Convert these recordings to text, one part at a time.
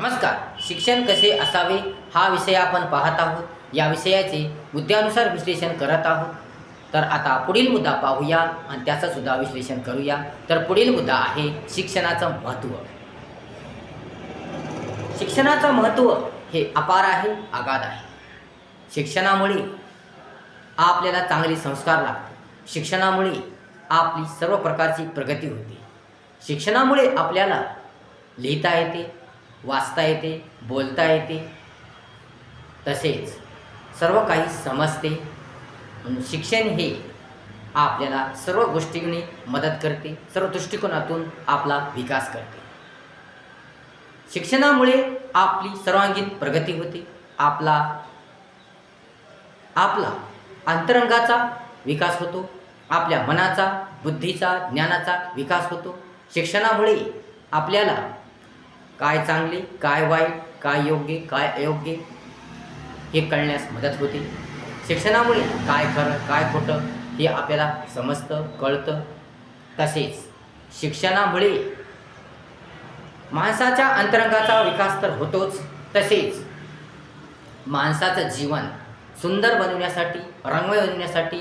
नमस्कार. शिक्षण कसे असावे हा विषय आपण पाहत आहोत. या विषयाचे मुद्द्यानुसार विश्लेषण करत आहोत. तर आता पुढील मुद्दा पाहूया आणि त्याचं सुद्धा विश्लेषण करूया. तर पुढील मुद्दा आहे शिक्षणाचं महत्त्व. शिक्षणाचं महत्त्व हे अपार आहे आगाध आहे. शिक्षणामुळे आपल्याला चांगले संस्कार लागतात. शिक्षणामुळे आपली सर्व प्रकारची प्रगती होते. शिक्षणामुळे आपल्याला लिहिता येते. वाचता येते बोलता येते. तसेच सर्व काही समजते. शिक्षण हे आपल्याला सर्व गोष्टींनी मदत करते सर्व दृष्टिकोनातून आपला विकास करते. शिक्षणामुळे आपली सर्वांगीण प्रगती होते. आपला आपला अंतरंगाचा विकास होतो. आपल्या मनाचा बुद्धीचा ज्ञानाचा विकास होतो. शिक्षणामुळे आपल्याला काय चांगले काय वाईट काय योग्य काय अयोग्य हे कळण्यास मदत होते. शिक्षणामुळे काय खरं काय खोटं हे आपल्याला समजतं कळतं. तसेच शिक्षणामुळे माणसाच्या अंतरंगाचा विकास तर होतोच. तसेच माणसाचं जीवन सुंदर बनवण्यासाठी रंगमय बनवण्यासाठी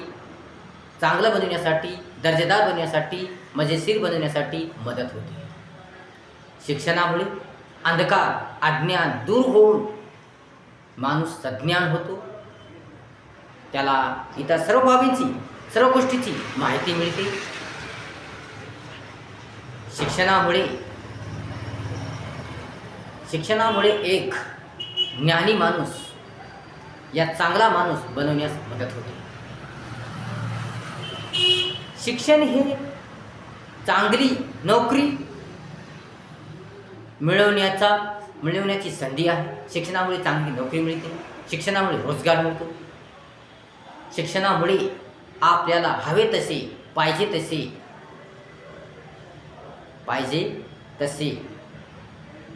चांगलं बनवण्यासाठी दर्जेदार बनवण्यासाठी मजेशीर बनवण्यासाठी मदत होते. शिक्षणामुळे अंधकार अज्ञान दूर होऊन माणूस सज्ञान होतो. त्याला इतर सर्व बाबींची सर्व गोष्टीची माहिती मिळते. शिक्षणामुळे शिक्षणामुळे एक ज्ञानी माणूस या चांगला माणूस बनवण्यास मदत होते. शिक्षण हे चांगली नोकरी मिळवण्याचा मिळवण्याची संधी आहे. शिक्षणामुळे चांगली नोकरी मिळते. शिक्षणामुळे रोजगार मिळतो. शिक्षणामुळे आपल्याला हवे तसे पाहिजे तसे पाहिजे तसे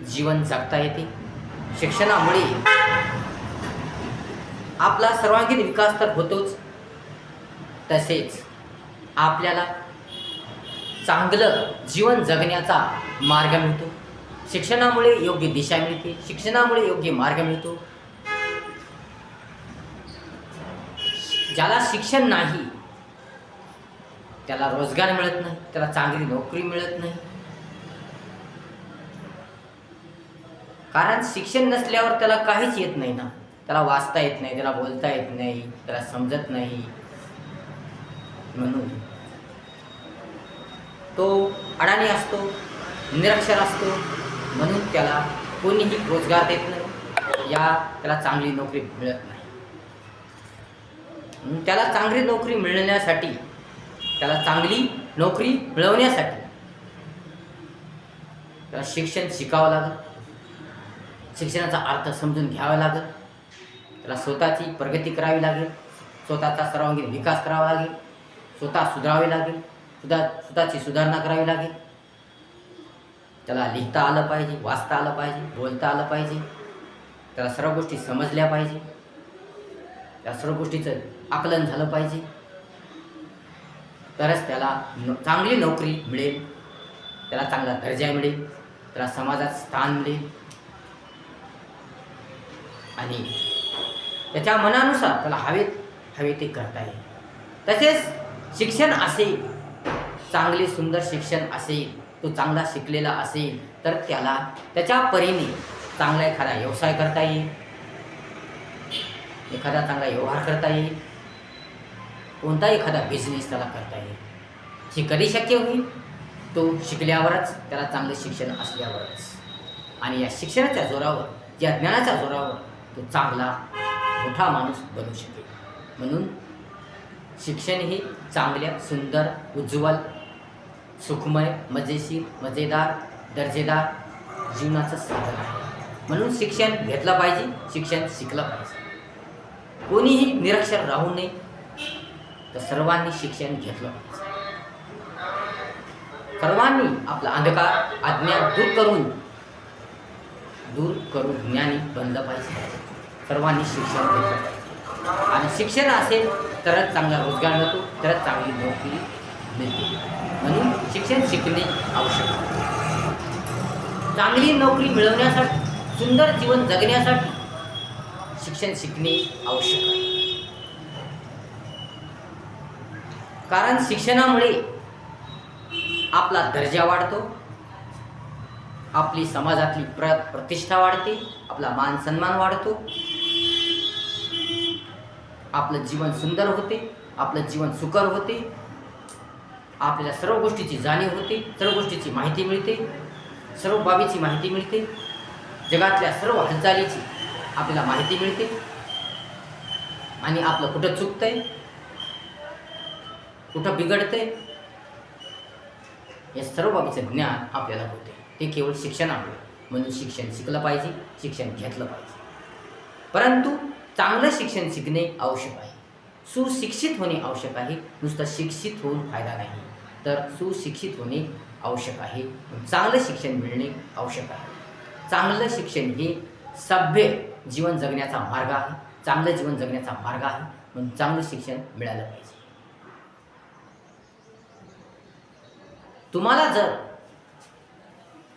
जीवन जगता येते. शिक्षणामुळे आपला सर्वांगीण विकास तर होतोच. तसेच आपल्याला चांगलं जीवन जगण्याचा मार्ग मिळतो. शिक्षणामुळे योग्य दिशा मिळते शिक्षणामुळे योग्य मार्ग मिळतो. ज्याला शिक्षण नाही त्याला रोजगार मिळत नाही त्याला चांगली नोकरी मिळत नाही. कारण शिक्षण नसल्यावर त्याला काहीच येत नाही ना. त्याला वाचता येत नाही त्याला बोलता येत नाही त्याला समजत नाही. म्हणून तो अडाणी असतो निरक्षर असतो. म्हणून त्याला कोणीही रोजगार देत नाही. या त्याला चांगली नोकरी मिळत नाही. म्हणून त्याला चांगली नोकरी मिळण्यासाठी त्याला चांगली नोकरी मिळवण्यासाठी त्याला शिक्षण शिकावं लागेल. शिक्षणाचा अर्थ समजून घ्यावा लागेल. त्याला स्वतःची प्रगती करावी लागेल. स्वतःचा सर्वांगीण विकास करावा लागेल. स्वतः सुधारावे लागेल. सुधा स्वतःची सुधारणा करावी लागेल. त्याला लिहिता आलं पाहिजे वाचता आलं पाहिजे बोलता आलं पाहिजे. त्याला सर्व गोष्टी समजल्या पाहिजे. त्या सर्व गोष्टीचं आकलन झालं पाहिजे. तरच त्याला नो चांगली नोकरी मिळेल. त्याला चांगला दर्जा मिळेल. त्याला समाजात स्थान मिळेल. आणि त्याच्या मनानुसार त्याला हवे हवे ते करता येईल. तसेच शिक्षण असेल चांगले सुंदर शिक्षण असेल तो चांगला शिकलेला असेल तर त्याला त्याच्या परीने चांगला एखादा व्यवसाय करता येईल. एखादा चांगला व्यवहार करता येईल. कोणता एखादा बिझनेस त्याला करता येईल. हे कधी शक्य होईल? तो शिकल्यावरच त्याला चांगलं शिक्षण असल्यावरच. आणि या शिक्षणाच्या जोरावर या ज्ञानाच्या जोरावर तो चांगला मोठा माणूस बनू शकेल. म्हणून शिक्षण हे चांगल्या सुंदर उज्ज्वल सुखमय मजेशीर मजेदार दर्जेदार जीवनाचं साधन आहे. म्हणून शिक्षण घेतलं पाहिजे शिक्षण शिकलं पाहिजे. कोणीही निरक्षर राहू नये तर सर्वांनी शिक्षण घेतलं पाहिजे. सर्वांनी आपला अंधकार अज्ञान दूर करून दूर करून ज्ञानी बनलं पाहिजे. सर्वांनी शिक्षण घेतलं पाहिजे. आणि शिक्षण असेल तरच चांगला रोजगार मिळतो तरच चांगली नोकरी मिळते म्हणून शिक्षण शिकणे आवश्यक आहे. चांगली नोकरी मिळवण्यासाठी सुंदर जीवन जगण्यासाठी शिक्षण शिकणे आवश्यक आहे कारण शिक्षणामुळे आपला दर्जा वाढतो आपली समाजातली प्र प्रतिष्ठा वाढते आपला मान सन्मान वाढतो आपलं जीवन सुंदर होते आपलं जीवन सुकर होते आपल्याला सर्व गोष्टीची जाणीव होते सर्व गोष्टीची माहिती मिळते सर्व बाबीची माहिती मिळते जगातल्या सर्व हालचालीची आपल्याला माहिती मिळते. आणि आपलं कुठं चुकतंय कुठं बिघडतंय या सर्व बाबीचं ज्ञान आपल्याला होते. ते केवळ शिक्षणामुळे. म्हणून शिक्षण शिकलं पाहिजे शिक्षण घेतलं पाहिजे. परंतु चांगलं शिक्षण शिकणे आवश्यक आहे. सुशिक्षित होणे आवश्यक आहे. नुसतं शिक्षित होऊन फायदा नाही. तर सुशिक्षित होणे आवश्यक आहे. चांगलं शिक्षण मिळणे आवश्यक आहे. चांगलं शिक्षण हे सभ्य जीवन जगण्याचा मार्ग आहे. चांगलं जीवन जगण्याचा मार्ग आहे. म्हणून चांगलं शिक्षण मिळालं पाहिजे. तुम्हाला जर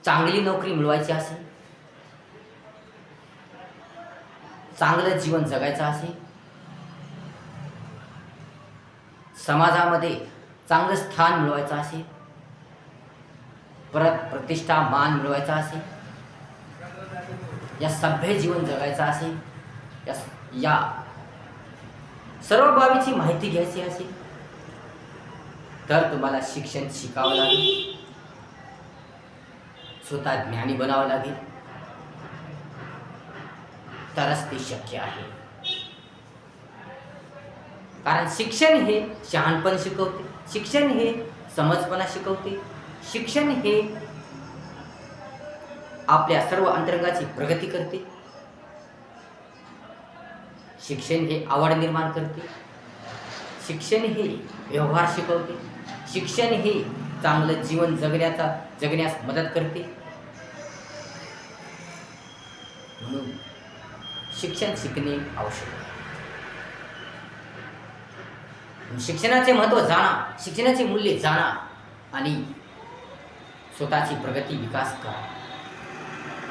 चांगली नोकरी मिळवायची असेल चांगलं जीवन जगायचं असेल समाजामध्ये चांगलं स्थान मिळवायचं असेल परत प्रतिष्ठा मान मिळवायचा असेल या सभ्य जीवन जगायचं असेल या या सर्व बाबीची माहिती घ्यायची असेल तर तुम्हाला शिक्षण शिकावं लागेल. स्वतः ज्ञानी बनावं लागेल. तरच ते शक्य आहे. कारण शिक्षण हे शहाणपण शिकवते. शिक्षण हे समजपणा शिकवते. शिक्षण हे आपल्या सर्व अंतरंगाची प्रगती करते. शिक्षण हे आवड निर्माण करते. शिक्षण हे व्यवहार शिकवते. शिक्षण हे चांगलं जीवन जगण्याचा जगण्यास मदत करते. म्हणून शिक्षण शिकणे आवश्यक आहे. शिक्षणाचे महत्त्व जाणा शिक्षणाचे मूल्य जाणा आणि स्वतःची प्रगती विकास करा.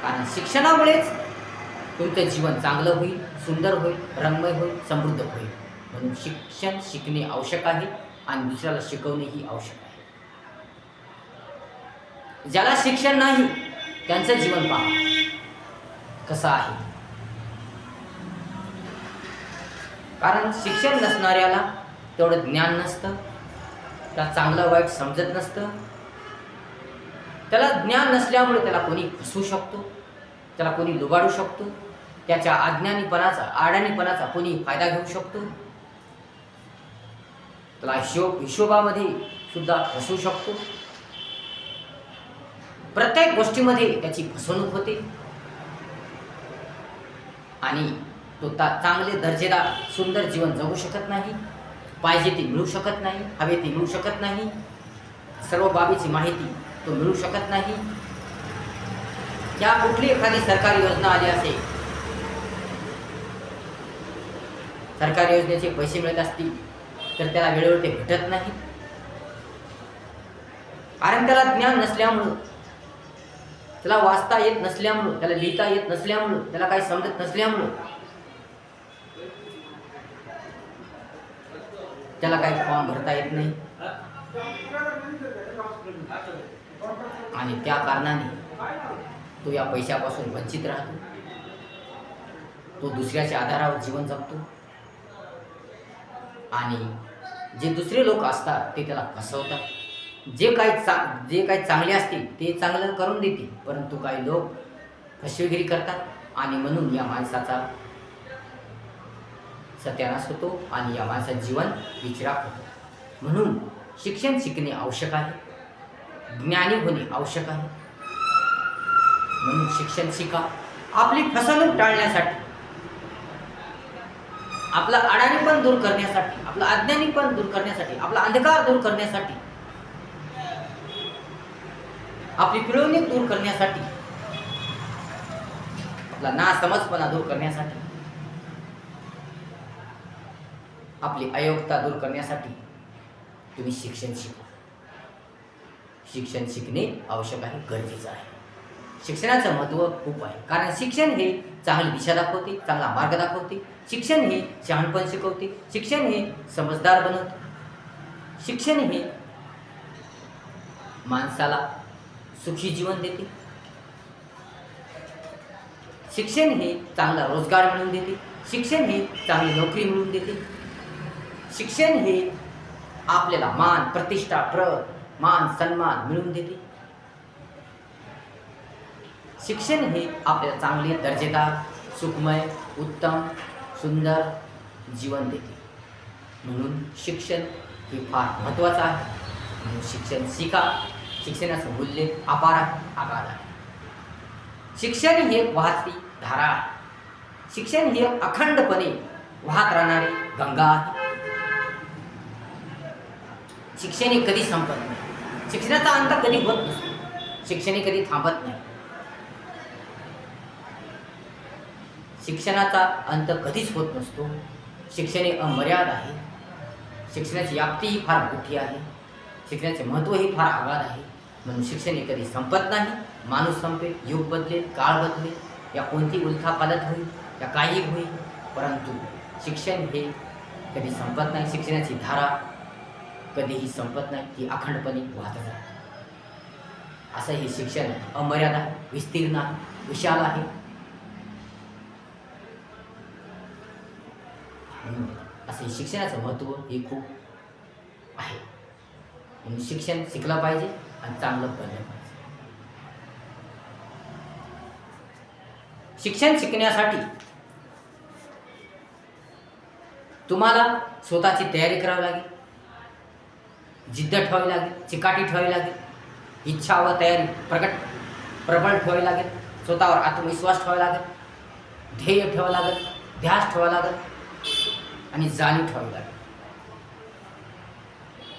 कारण शिक्षणामुळेच तुमचं जीवन चांगलं होईल सुंदर होईल रंगमय होईल समृद्ध होईल. म्हणून शिक्षण शिकणे आवश्यक आहे आणि दुसऱ्याला शिकवणेही आवश्यक आहे. ज्याला शिक्षण नाही त्यांचं जीवन पहा. कसं आहे? कारण शिक्षण नसणाऱ्याला तेवढं ज्ञान नसतं. त्याला चांगलं वाईट समजत नसतं. त्याला ज्ञान नसल्यामुळे त्याला कोणी फसवू शकतो. त्याला कोणी लुबाडू शकतो. त्याच्या अज्ञानीपणाचा आडाणीपणाचा कोणी फायदा घेऊ शकतो. त्याला हिशोब हिशोबामध्ये सुद्धा फसवू शकतो. प्रत्येक गोष्टीमध्ये त्याची फसवणूक होते. आणि तो ता चांगले दर्जेदार सुंदर जीवन जगू शकत नाही. पाहिजे ती मिळू शकत नाही हवे ती मिळू शकत नाही. सर्व बाबीची माहिती तो मिळू शकत नाही. या कुठली एखादी सरकारी योजना आली असेल सरकारी योजनेचे पैसे मिळत असतील तर त्याला वेळेवर ते भेटत नाही. कारण त्याला ज्ञान नसल्यामुळं त्याला वाचता येत नसल्यामुळं त्याला लिहिता येत नसल्यामुळं त्याला काही समजत नसल्यामुळं त्याला काही फॉर्म भरता येत नाही. आणि त्या कारणाने तो या पैशापासून वंचित राहतो. तो दुसऱ्याच्या आधारावर जीवन जगतो. आणि जे दुसरे लोक असतात ते त्याला फसवतात. जे काही चा जे काही चांगले असतील ते चांगलं करून देतील. परंतु काही लोक फसवेगिरी करतात. आणि म्हणून या माणसाचा सत्यानाश होतो आणि या माणसाचं जीवन विचिराप होतो. म्हणून शिक्षण शिकणे आवश्यक आहे. ज्ञानी होणे आवश्यक आहे. म्हणून शिक्षण शिका. आपली फसवणूक टाळण्यासाठी आपला अडाणीपण दूर करण्यासाठी आपला अज्ञानीपण दूर करण्यासाठी आपला अंधकार दूर करण्यासाठी आपली पिळवणी दूर करण्यासाठी आपला नासमजपणा दूर करण्यासाठी आपली अयोग्यता दूर करण्यासाठी तुम्ही शिक्षण शिका. शिक्षण शिकणे आवश्यक आहे गरजेचं आहे. शिक्षणाचं महत्त्व खूप आहे. कारण शिक्षण हे चांगली दिशा दाखवते चांगला मार्ग दाखवते. शिक्षण हे शहाणपण शिकवते. शिक्षण हे समजदार बनवते. शिक्षण हे माणसाला सुखी जीवन देते. शिक्षण हे चांगला रोजगार मिळवून देते. शिक्षण हे चांगली नोकरी मिळवून देते. शिक्षण हे आपल्याला मान प्रतिष्ठा प्र मान सन्मान मिळवून देते. शिक्षण हे आपल्याला चांगले दर्जेदार सुखमय उत्तम सुंदर जीवन देते. म्हणून शिक्षण हे फार महत्त्वाचं आहे. म्हणून शिक्षण शिका. शिक्षणाचं मूल्य अपार आहे आगाध आहे. शिक्षण ही एक वाहती धारा आहे. शिक्षण ही अखंडपणे वाहत राहणारी गंगा आहे. शिक्षण हे कधी संपत नाही. शिक्षणाचा अंत कधी होत नसतो. शिक्षण हे कधी थांबत नाही. शिक्षणाचा अंत कधीच होत नसतो. शिक्षण हे अमर्याद आहे. शिक्षणाची व्याप्ती ही फार मोठी आहे. शिक्षणाचे महत्त्वही फार आगाध आहे. म्हणून शिक्षण हे कधी संपत नाही. माणूस संपेल युग बदलेल काळ बदलेल. या कोणती उलथापालत होईल या काही होईल. परंतु शिक्षण हे कधी संपत नाही. शिक्षणाची धारा कधीही संपत नाही ती अखंडपणे वाहत राहते असं हे शिक्षण अमर्याद आहे विस्तीर्ण आहे विशाल आहे. असे शिक्षणाचं महत्त्व हे खूप आहे. म्हणून शिक्षण शिकलं पाहिजे आणि चांगलं बनलं पाहिजे. शिक्षण शिकण्यासाठी तुम्हाला स्वतःची तयारी करावी लागेल. जिद्द ठेवावी लागेल चिकाटी ठेवावी लागेल इच्छा व तयारी प्रकट प्रबळ ठेवावी लागेल स्वतःवर आत्मविश्वास ठेवावा लागेल ध्येय ठेवावं लागेल ध्यास ठेवावा लागेल आणि जाणीव ठेवावी लागेल.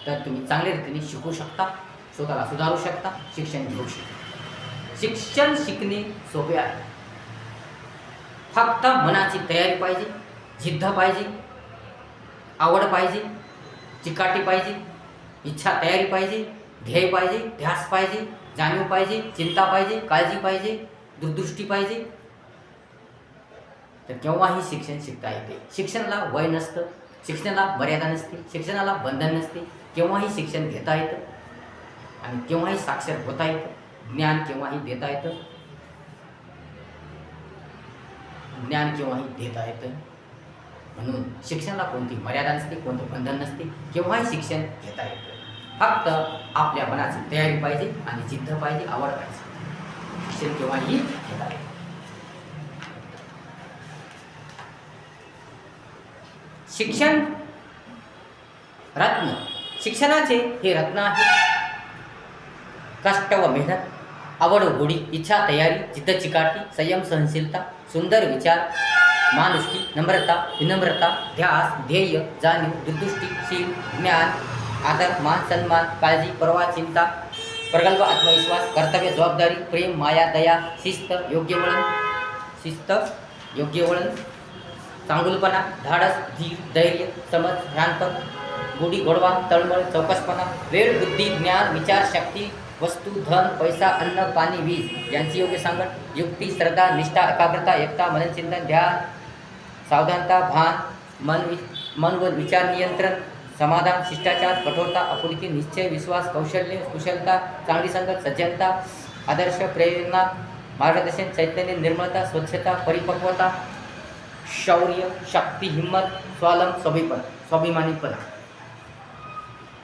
तर तुम्ही चांगल्या रीतीने शिकू शकता स्वतःला सुधारू शकता शिक्षण घेऊ शकता. शिक्षण शिकणे सोपे आहे. फक्त मनाची तयारी पाहिजे जिद्द पाहिजे आवड पाहिजे चिकाटी पाहिजे इच्छा तयारी पाहिजे ध्येय पाहिजे ध्यास पाहिजे जाणीव पाहिजे चिंता पाहिजे काळजी पाहिजे दूरदृष्टी पाहिजे. तर केव्हाही शिक्षण शिकता येते. शिक्षणाला वय नसतं शिक्षणाला मर्यादा नसते शिक्षणाला बंधन नसते. केव्हाही शिक्षण घेता येतं आणि केव्हाही साक्षर होता येतं. ज्ञान केव्हाही देता येतं. ज्ञान केव्हाही देता येतं. म्हणून शिक्षणाला कोणती मर्यादा नसते कोणतं बंधन नसते केव्हाही शिक्षण घेता येतं. फक्त आपल्या मनाची तयारी पाहिजे आणि जिद्द पाहिजे आवड पाहिजे. शिक्षण केव्हाही घेता शिक्षण रत्न. शिक्षणाचे हे रत्न आहे. कष्ट व मेहनत आवड गोडी इच्छा तयारी जिद्द चिकाटी संयम सहनशीलता सुंदर विचार माणुसकी नम्रता विनम्रता ध्यास ध्येय जाणीव दुर्दृष्टी शील ज्ञान आदर मान सन्मान काळजी परवा चिंता प्रगल्भ आत्मविश्वास कर्तव्य जबाबदारी प्रेम माया दया शिस्त योग्य वळण शिस्त योग्य वळण चांगुलपणा धाडस धीर धैर्य समज भ्रांत गोडी गोडवा तळमळ चौकसपणा वेळ बुद्धी ज्ञान विचार शक्ती वस्तू धन पैसा अन्न पाणी वीज यांची योग्य सांगड युक्ती श्रद्धा निष्ठा एकाग्रता एकता मनचिंतन ध्यान सावधानता भान मन वि मन व विचार नियंत्रण समाधान शिष्टाचार कठोरता आपुलकी निश्चय विश्वास कौशल्य कुशलता चांगली संगत सज्जनता आदर्श प्रेरणा मार्गदर्शन चैतन्य निर्मळता स्वच्छता परिपक्वता शौर्य शक्ती हिंमत स्वालम स्वाभिपण स्वाभिमानीपणा.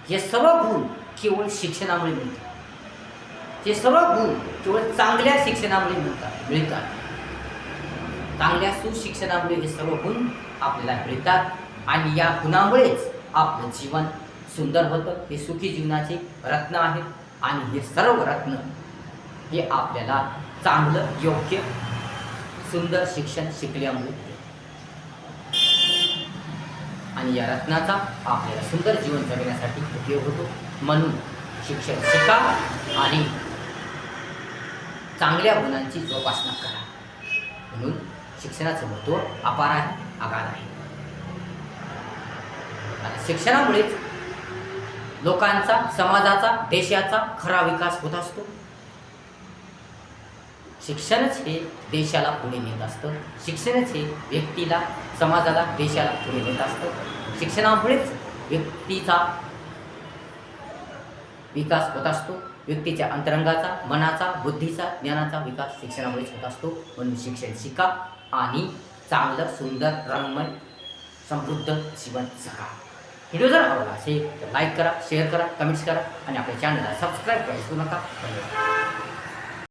हे सर्व गुण केवळ शिक्षणामुळे मिळतात. हे सर्व गुण केवळ चांगल्या शिक्षणामुळे मिळतात मिळतात. चांगल्या सुशिक्षणामुळे हे सर्व गुण आपल्याला मिळतात आणि या गुणामुळेच आपलं जीवन सुंदर होतं. हे सुखी जीवनाचे रत्न आहेत. आणि हे सर्व रत्न हे आपल्याला चांगलं योग्य सुंदर शिक्षण शिकल्यामुळे आणि या रत्नाचा आपल्याला सुंदर जीवन जगण्यासाठी उपयोग होतो. म्हणून शिक्षण शिका आणि चांगल्या गुणांची जोपासना करा. म्हणून शिक्षणाचं महत्त्व अपार आहे आगाध आहे. आणि शिक्षणामुळेच लोकांचा समाजाचा देशाचा खरा विकास होत असतो. शिक्षणच हे देशाला पुढे नेत असतं. शिक्षणच हे व्यक्तीला समाजाला देशाला पुढे नेत असतं. शिक्षणामुळेच व्यक्तीचा विकास होत असतो. व्यक्तीच्या अंतरंगाचा मनाचा बुद्धीचा ज्ञानाचा विकास शिक्षणामुळेच होत असतो. म्हणून शिक्षण शिका आणि चांगलं सुंदर रंगमय समृद्ध जीवन जगा. व्हिडिओ जर आवडला असेल तर लाईक करा शेअर करा कमेंट्स करा आणि आपल्या चॅनलला सबस्क्राईब करा विसरू नका धन्यवाद